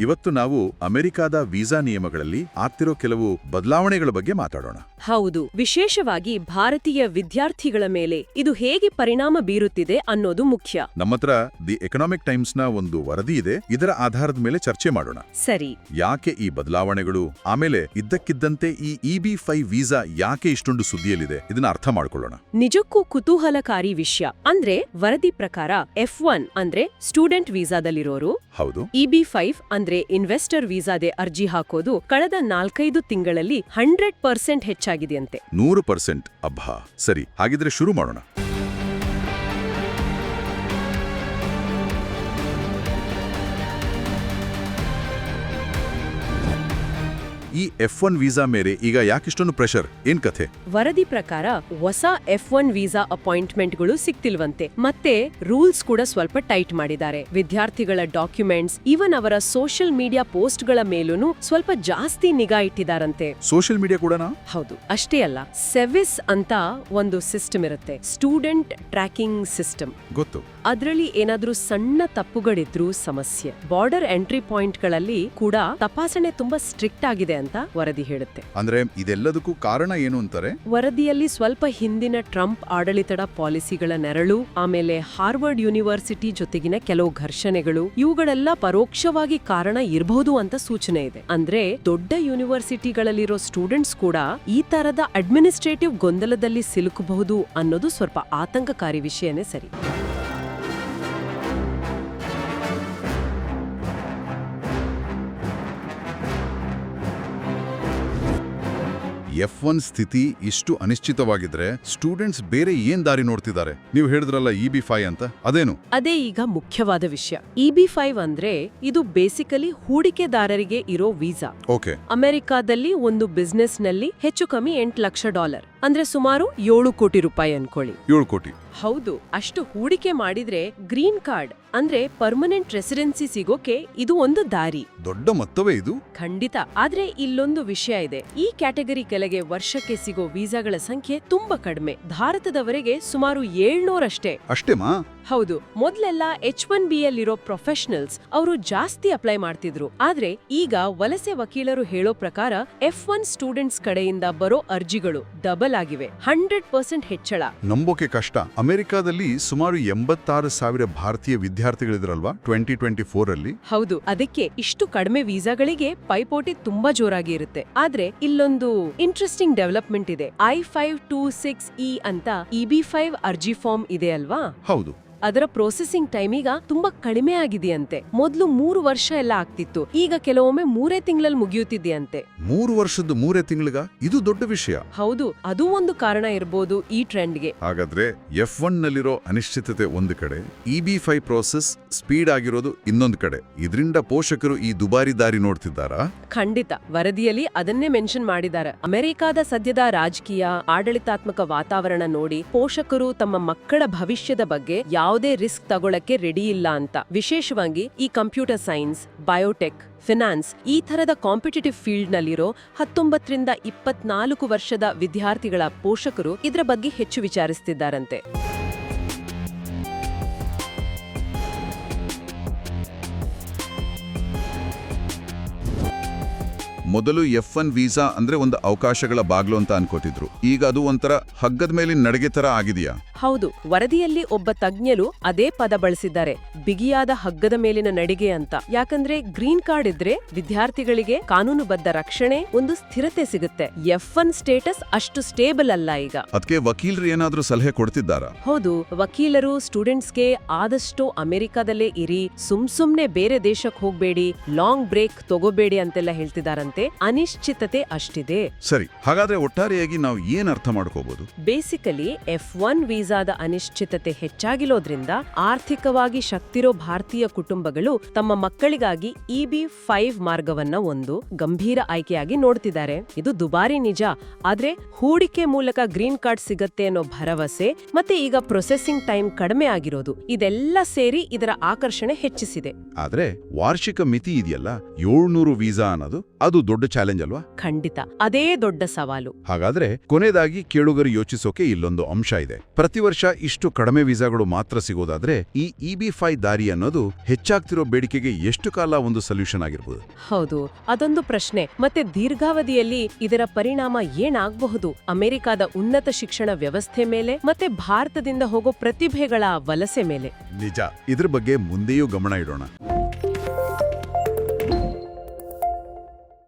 ಇವತ್ತು ನಾವು ಅಮೆರಿಕಾದ ವೀಸಾ ನಿಯಮಗಳಲ್ಲಿ ಆಗ್ತಿರೋ ಕೆಲವು ಬದಲಾವಣೆಗಳ ಬಗ್ಗೆ ಮಾತಾಡೋಣ. ಹೌದು ವಿಶೇಷವಾಗಿ ಭಾರತೀಯ ವಿದ್ಯಾರ್ಥಿಗಳ ಮೇಲೆ ಇದು ಹೇಗೆ ಪರಿಣಾಮ ಬೀರುತ್ತಿದೆ ಅನ್ನೋದು ಮುಖ್ಯ. ನಮ್ಮತ್ರ ದಿ ಎಕನಾಮಿಕ್ ಟೈಮ್ಸ್ನ ಒಂದು ವರದಿ ಇದೆ ಇದರ ಆಧಾರದ ಮೇಲೆ ಚರ್ಚೆ ಮಾಡೋಣ. ಸರಿ. ಯಾಕೆ ಈ ಬದಲಾವಣೆಗಳು? ಆಮೇಲೆ ಇದ್ದಕ್ಕಿದ್ದಂತೆ ಈ ಇಬಿ ಬಿ ಫೈವ್ ವೀಸಾ ಯಾಕೆ ಇಷ್ಟೊಂದು ಸುದ್ದಿಯಲ್ಲಿದೆ? ಇದನ್ನ ಅರ್ಥ ಮಾಡ್ಕೊಳ್ಳೋಣ. ನಿಜಕ್ಕೂ ಕುತೂಹಲಕಾರಿ ವಿಷಯ. ಅಂದ್ರೆ ವರದಿ ಪ್ರಕಾರ ಎಫ್ ಒನ್ ಅಂದ್ರೆ ಸ್ಟೂಡೆಂಟ್ ವೀಸಾದಲ್ಲಿರೋರು. ಹೌದು. ಇಬಿ ಫೈವ್ ಅಂದ್ರೆ ಇನ್ವೆಸ್ಟರ್ ವೀಸಾದೆ ಅರ್ಜಿ ಹಾಕೋದು ಕಳೆದ ನಾಲ್ಕೈದು ತಿಂಗಳಲ್ಲಿ ಹಂಡ್ರೆಡ್ ಪರ್ಸೆಂಟ್ ಹೆಚ್ಚಾಗಿದೆಯಂತೆ. ನೂರು ಪರ್ಸೆಂಟ್. ಅಬ್ಬಾ. ಸರಿ, ಹಾಗಿದ್ರೆ ಶುರು ಮಾಡೋಣ. ಈ ಎಫ್ ಒನ್ ವೀಸಾ ಮೇಲೆ ಈಗ ಯಾಕಿಷ್ಟೊಂದು ಪ್ರೆಷರ್ ಏನ್ ಕಥೆ? ವರದಿ ಪ್ರಕಾರ ಹೊಸ ಎಫ್ ಒನ್ ವೀಸಾ ಅಪಾಯಿಂಟ್ಮೆಂಟ್ಗಳು ಸಿಕ್ತಿಲ್ವಂತೆ. ಮತ್ತೆ ರೂಲ್ಸ್ ಕೂಡ ಸ್ವಲ್ಪ ಟೈಟ್ ಮಾಡಿದ್ದಾರೆ. ವಿದ್ಯಾರ್ಥಿಗಳ ಡಾಕ್ಯುಮೆಂಟ್ಸ್ ಇವನ್ ಅವರ ಸೋಷಿಯಲ್ ಮೀಡಿಯಾ ಪೋಸ್ಟ್ಗಳ ಮೇಲೂ ಸ್ವಲ್ಪ ಜಾಸ್ತಿ ನಿಗಾ ಇಟ್ಟಿದಾರಂತೆ. ಸೋಷಿಯಲ್ ಮೀಡಿಯಾ ಕೂಡ ಹೌದು. ಅಷ್ಟೇ ಅಲ್ಲ ಸೆವಿಸ್ ಅಂತ ಒಂದು ಸಿಸ್ಟಮ್ ಇರುತ್ತೆ. ಸ್ಟೂಡೆಂಟ್ ಟ್ರ್ಯಾಕಿಂಗ್ ಸಿಸ್ಟಮ್ ಗೊತ್ತು. ಅದರಲ್ಲಿ ಏನಾದ್ರೂ ಸಣ್ಣ ತಪ್ಪುಗಳಿದ್ರೂ ಸಮಸ್ಯೆ. ಬಾರ್ಡರ್ ಎಂಟ್ರಿ ಪಾಯಿಂಟ್ಗಳಲ್ಲಿ ಕೂಡ ತಪಾಸಣೆ ತುಂಬಾ ಸ್ಟ್ರಿಕ್ಟ್ ಆಗಿದೆ ಅಂತ ವರದಿ ಹೇಳುತ್ತೆ. ಅಂದ್ರೆ ಇದೆಲ್ಲದಕ್ಕೂ ಕಾರಣ ಏನು ಅಂತಾರೆ? ವರದಿಯಲ್ಲಿ ಸ್ವಲ್ಪ ಹಿಂದಿನ ಟ್ರಂಪ್ ಆಡಳಿತದ ಪಾಲಿಸಿಗಳ ನೆರಳು ಆಮೇಲೆ ಹಾರ್ವರ್ಡ್ ಯೂನಿವರ್ಸಿಟಿ ಜೊತೆಗಿನ ಕೆಲವು ಘರ್ಷಣೆಗಳು ಇವುಗಳೆಲ್ಲ ಪರೋಕ್ಷವಾಗಿ ಕಾರಣ ಇರಬಹುದು ಅಂತ ಸೂಚನೆ ಇದೆ. ಅಂದ್ರೆ ದೊಡ್ಡ ಯೂನಿವರ್ಸಿಟಿಗಳಲ್ಲಿರೋ ಸ್ಟೂಡೆಂಟ್ಸ್ ಕೂಡ ಈ ತರದ ಅಡ್ಮಿನಿಸ್ಟ್ರೇಟಿವ್ ಗೊಂದಲದಲ್ಲಿ ಸಿಲುಕಬಹುದು ಅನ್ನೋದು ಸ್ವಲ್ಪ ಆತಂಕಕಾರಿ ವಿಷಯನೇ ಸರಿ. ಎಫ್ ಒನ್ ಸ್ಥಿತಿ ಇಷ್ಟು ಅನಿಶ್ಚಿತವಾಗಿದ್ರೆ ಸ್ಟೂಡೆಂಟ್ಸ್ ಬೇರೆ ಏನ್ ದಾರಿ ನೋಡ್ತಿದ್ದಾರೆ? ನೀವು ಹೇಳಿದ್ರಲ್ಲ ಇ ಬಿ ಫೈವ್ ಅಂತ ಅದೇನು? ಅದೇ ಈಗ ಮುಖ್ಯವಾದ ವಿಷಯ. ಇ ಬಿ ಫೈವ್ ಅಂದ್ರೆ ಇದು ಬೇಸಿಕಲಿ ಹೂಡಿಕೆದಾರರಿಗೆ ಇರೋ ವೀಸಾ ಓಕೆ ಅಮೆರಿಕಾದಲ್ಲಿ ಒಂದು ಬಿಸ್ನೆಸ್ನಲ್ಲಿ ಹೆಚ್ಚು ಕಮ್ಮಿ ಎಂಟು ಲಕ್ಷ ಡಾಲರ್. ಅಂದ್ರೆ ಸುಮಾರು ಏಳು ಕೋಟಿ ರೂಪಾಯಿ ಅನ್ಕೊಳ್ಳಿ. ಏಳು ಕೋಟಿ. ಹೌದು ಅಷ್ಟು ಹೂಡಿಕೆ ಮಾಡಿದ್ರೆ ಗ್ರೀನ್ ಕಾರ್ಡ್ ಅಂದ್ರೆ ಪರ್ಮನೆಂಟ್ ರೆಸಿಡೆನ್ಸಿ ಸಿಗೋಕೆ ಇದು ಒಂದು ದಾರಿ. ದೊಡ್ಡ ಮೊತ್ತವೇ ಇದು? ಖಂಡಿತ ಆದ್ರೆ ಇಲ್ಲೊಂದು ವಿಷಯ ಇದೆ. ಈ ಕ್ಯಾಟಗರಿ ಕೆಳಗೆ ವರ್ಷಕ್ಕೆ ಸಿಗೋ ವೀಸಾಗಳ ಸಂಖ್ಯೆ ತುಂಬಾ ಕಡಿಮೆ. ಭಾರತದವರೆಗೆ ಸುಮಾರು ಏಳ್ನೂರಷ್ಟೇ. ಅಷ್ಟೇಮಾ ಹೌದು ಮೊದ್ಲೆಲ್ಲ ಎಚ್ ಒನ್ ಬಿ ಯಲ್ಲಿರೋ ಪ್ರೊಫೆಷನಲ್ಸ್ ಅವರು ಜಾಸ್ತಿ ಅಪ್ಲೈ ಮಾಡ್ತಿದ್ರು. ಆದ್ರೆ ಈಗ ವಲಸೆ ವಕೀಲರು ಹೇಳೋ ಪ್ರಕಾರ ಎಫ್ ಒನ್ ಸ್ಟೂಡೆಂಟ್ಸ್ ಕಡೆಯಿಂದ ಬರೋ ಅರ್ಜಿಗಳು ಡಬಲ್ ಆಗಿವೆ ಹಂಡ್ರೆಡ್ ಪರ್ಸೆಂಟ್ ಹೆಚ್ಚಳ. ನಂಬೋಕೆ ಕಷ್ಟ. ಅಮೆರಿಕಾದಲ್ಲಿ ಸುಮಾರು ಎಂಬತ್ತಾರು ಸಾವಿರ ಭಾರತೀಯ ವಿದ್ಯಾರ್ಥಿಗಳಿದ್ರಲ್ವಾ ಟ್ವೆಂಟಿ ಟ್ವೆಂಟಿ ಫೋರ್ ಅಲ್ಲಿ? ಹೌದು ಅದಕ್ಕೆ ಇಷ್ಟು ಕಡಿಮೆ ವೀಸಾಗಳಿಗೆ ಪೈಪೋಟಿ ತುಂಬಾ ಜೋರಾಗಿ ಇರುತ್ತೆ. ಆದ್ರೆ ಇಲ್ಲೊಂದು ಇಂಟ್ರೆಸ್ಟಿಂಗ್ ಡೆವಲಪ್ಮೆಂಟ್ ಇದೆ I five two six E ಅಂತ ಇಬಿ ಫೈವ್ ಅರ್ಜಿ ಫಾರ್ಮ್ ಇದೆ ಅಲ್ವಾ? ಹೌದು. ಅದರ ಪ್ರೊಸೆಸಿಂಗ್ ಟೈಮ್ ಈಗ ತುಂಬಾ ಕಡಿಮೆ ಆಗಿದೆಯಂತೆ. ಮೊದಲು ಮೂರು ವರ್ಷ ಎಲ್ಲ ಆಗ್ತಿತ್ತು. ಈಗ ಕೆಲವೊಮ್ಮೆ ಮೂರೇ ತಿಂಗಳಲ್ಲಿ ಮುಗಿಯುತ್ತಿದೆಯಂತೆ. ಮೂರು ವರ್ಷದ ಮೂರೇ ತಿಂಗಳಿಗ? ಇದು ದೊಡ್ಡ ವಿಷಯ. ಹೌದು ಅದು ಒಂದು ಕಾರಣ ಇರಬಹುದು ಈ ಟ್ರೆಂಡ್ಗೆ ಹಾಗಾದ್ರೆ ಎಫ್ ಒನ್ ನಲ್ಲಿರೋ ಅನಿಶ್ಚಿತತೆ ಒಂದು ಕಡೆ E B five process speed ಆಗಿರೋದು ಇನ್ನೊಂದು ಕಡೆ. ಇದರಿಂದ ಪೋಷಕರು ಈ ದುಬಾರಿ ದಾರಿ ನೋಡ್ತಿದ್ದಾರಾ? ಖಂಡಿತ. ವರದಿಯಲ್ಲಿ ಅದನ್ನೇ ಮೆನ್ಷನ್ ಮಾಡಿದ್ದಾರೆ. ಅಮೆರಿಕಾದ ಸದ್ಯದ ರಾಜಕೀಯ ಆಡಳಿತಾತ್ಮಕ ವಾತಾವರಣ ನೋಡಿ ಪೋಷಕರು ತಮ್ಮ ಮಕ್ಕಳ ಭವಿಷ್ಯದ ಬಗ್ಗೆ ಯಾವುದೇ ರಿಸ್ಕ್ ತಗೊಳಕ್ಕೆ ರೆಡಿ ಇಲ್ಲ ಅಂತ. ವಿಶೇಷವಾಗಿ ಈ ಕಂಪ್ಯೂಟರ್ ಸೈನ್ಸ್, ಬಯೋಟೆಕ್, ಫಿನಾನ್ಸ್ ಈ ಥರದ ಕಾಂಪಿಟೇಟಿವ್ ಫೀಲ್ಡ್ನಲ್ಲಿರೋ ಹತ್ತೊಂಬತ್ತರಿಂದ ಇಪ್ಪತ್ನಾಲ್ಕು ವರ್ಷದ ವಿದ್ಯಾರ್ಥಿಗಳ ಪೋಷಕರು ಇದರ ಬಗ್ಗೆ ಹೆಚ್ಚು ವಿಚಾರಿಸ್ತಿದ್ದಾರಂತೆ. ಮೊದಲು ಎಫ್ ಒನ್ ವೀಸಾ ಅಂದ್ರೆ ಒಂದು ಅವಕಾಶಗಳ ಬಾಗ್ಲು ಅಂತ ಅನ್ಕೋತಿದ್ರು. ಈಗ ಅದು ಒಂಥರ ಹಗ್ಗದ ಮೇಲಿನ ನಡಿಗೆ ತರ ಆಗಿದೆಯಾ? ಹೌದು ವರದಿಯಲ್ಲಿ ಒಬ್ಬ ತಜ್ಞರು ಅದೇ ಪದ ಬಳಸಿದ್ದಾರೆ ಬಿಗಿಯಾದ ಹಗ್ಗದ ಮೇಲಿನ ನಡಿಗೆ ಅಂತ. ಯಾಕಂದ್ರೆ ಗ್ರೀನ್ ಕಾರ್ಡ್ ಇದ್ರೆ ವಿದ್ಯಾರ್ಥಿಗಳಿಗೆ ಕಾನೂನುಬದ್ಧ ರಕ್ಷಣೆ ಒಂದು ಸ್ಥಿರತೆ ಸಿಗುತ್ತೆ. ಎಫ್ ಒನ್ ಸ್ಟೇಟಸ್ ಅಷ್ಟು ಸ್ಟೇಬಲ್ ಅಲ್ಲ ಈಗ. ಅದಕ್ಕೆ ವಕೀಲರು ಏನಾದ್ರೂ ಸಲಹೆ ಕೊಡ್ತಿದ್ದಾರಾ? ಹೌದು ವಕೀಲರು ಸ್ಟೂಡೆಂಟ್ಸ್ಗೆ ಆದಷ್ಟು ಅಮೆರಿಕಾದಲ್ಲೇ ಇರಿ ಸುಮ್ ಸುಮ್ನೆ ಬೇರೆ ದೇಶಕ್ಕೆ ಹೋಗ್ಬೇಡಿ ಲಾಂಗ್ ಬ್ರೇಕ್ ತಗೋಬೇಡಿ ಅಂತೆಲ್ಲ ಹೇಳ್ತಿದಾರಂತೆ. ಅನಿಶ್ಚಿತತೆ ಅಷ್ಟಿದೆ. ಸರಿ ಹಾಗಾದ್ರೆ ಒಟ್ಟಾರೆಯಾಗಿ ನಾವು ಏನ್ ಅರ್ಥ ಮಾಡ್ಕೋಬಹುದು ಬೇಸಿಕಲಿ ಎಫ್ ಒನ್ ವೀಸಾದ ಅನಿಶ್ಚಿತತೆ ಹೆಚ್ಚಾಗಿರೋದ್ರಿಂದ ಆರ್ಥಿಕವಾಗಿ ಶಕ್ತಿರೋ ಭಾರತೀಯ ಕುಟುಂಬಗಳು ತಮ್ಮ ಮಕ್ಕಳಿಗಾಗಿ ಇಬಿ ಫೈವ್ ಮಾರ್ಗವನ್ನ ಒಂದು ಗಂಭೀರ ಆಯ್ಕೆಯಾಗಿ ನೋಡ್ತಿದ್ದಾರೆ. ಇದು ದುಬಾರಿ ನಿಜ. ಆದ್ರೆ ಹೂಡಿಕೆ ಮೂಲಕ ಗ್ರೀನ್ ಕಾರ್ಡ್ ಸಿಗತ್ತೆ ಅನ್ನೋ ಭರವಸೆ ಮತ್ತೆ ಈಗ ಪ್ರೊಸೆಸಿಂಗ್ ಟೈಮ್ ಕಡಿಮೆ ಆಗಿರೋದು. ಇದೆಲ್ಲ ಸೇರಿ ಇದರ ಆಕರ್ಷಣೆ ಹೆಚ್ಚಿಸಿದೆ. ಆದ್ರೆ ವಾರ್ಷಿಕ ಮಿತಿ ಇದೆಯಲ್ಲ? ಏಳ್ನೂರು ವೀಸಾ ಅನ್ನೋದು ಅದು ದೊಡ್ಡ ಚಾಲೆಂಜ್ ಅಲ್ವಾ? ಖಂಡಿತ. ಅದೇ ದೊಡ್ಡ ಸವಾಲು. ಹಾಗಾದ್ರೆ ಕೊನೆಯದಾಗಿ ಕೇಳುಗರು ಯೋಚಿಸೋಕೆ ಇಲ್ಲೊಂದು ಅಂಶ ಇದೆ. ಪ್ರತಿ ವರ್ಷ ಇಷ್ಟು ಕಡಿಮೆ ವೀಸಾಗಳು ಮಾತ್ರ ಸಿಗೋದಾದ್ರೆ ಈ ಇಬಿ ಫೈ ದಾರಿ ಅನ್ನೋದು ಹೆಚ್ಚಾಗ್ತಿರೋ ಬೇಡಿಕೆಗೆ ಎಷ್ಟು ಕಾಲ ಒಂದು ಸೊಲ್ಯೂಷನ್ ಆಗಿರ್ಬೋದು? ಹೌದು ಅದೊಂದು ಪ್ರಶ್ನೆ. ಮತ್ತೆ ದೀರ್ಘಾವಧಿಯಲ್ಲಿ ಇದರ ಪರಿಣಾಮ ಏನಾಗಬಹುದು? ಅಮೆರಿಕಾದ ಉನ್ನತ ಶಿಕ್ಷಣ ವ್ಯವಸ್ಥೆ ಮೇಲೆ ಮತ್ತೆ ಭಾರತದಿಂದ ಹೋಗೋ ಪ್ರತಿಭೆಗಳ ವಲಸೆ ಮೇಲೆ. ನಿಜ. ಇದ್ರ ಬಗ್ಗೆ ಮುಂದೆಯೂ ಗಮನ ಇಡೋಣ.